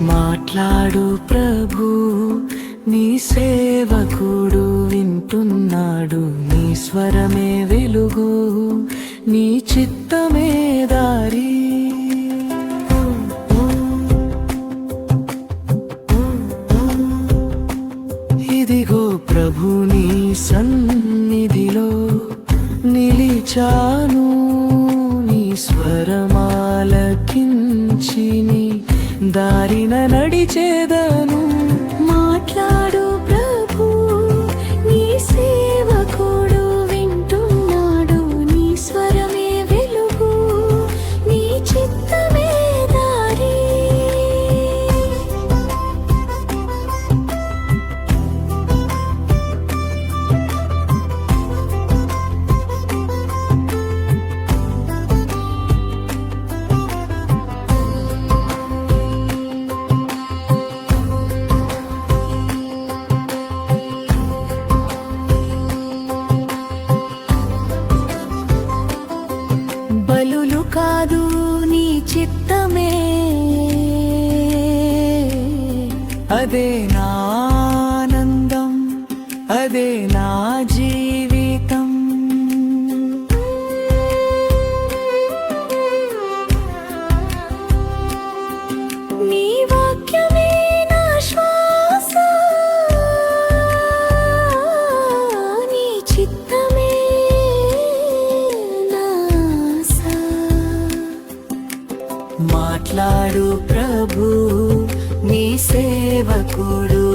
మాట్లాడు ప్రభు నీ సేవకుడు వింటున్నాడు. నీ స్వరమే వెలుగు నీ చిత్తమే దారి. ఇదిగో ప్రభు నీ సన్నిధిలో నిలిచాను. నీ స్వరమాలకించి నీ దారిన నడిచేదను. బలులు కాదు నీ చిత్తమే. అదే నా ఆనందం అదే నా జీవితం మాట్లాడు ప్రభు నీ సేవకుడు.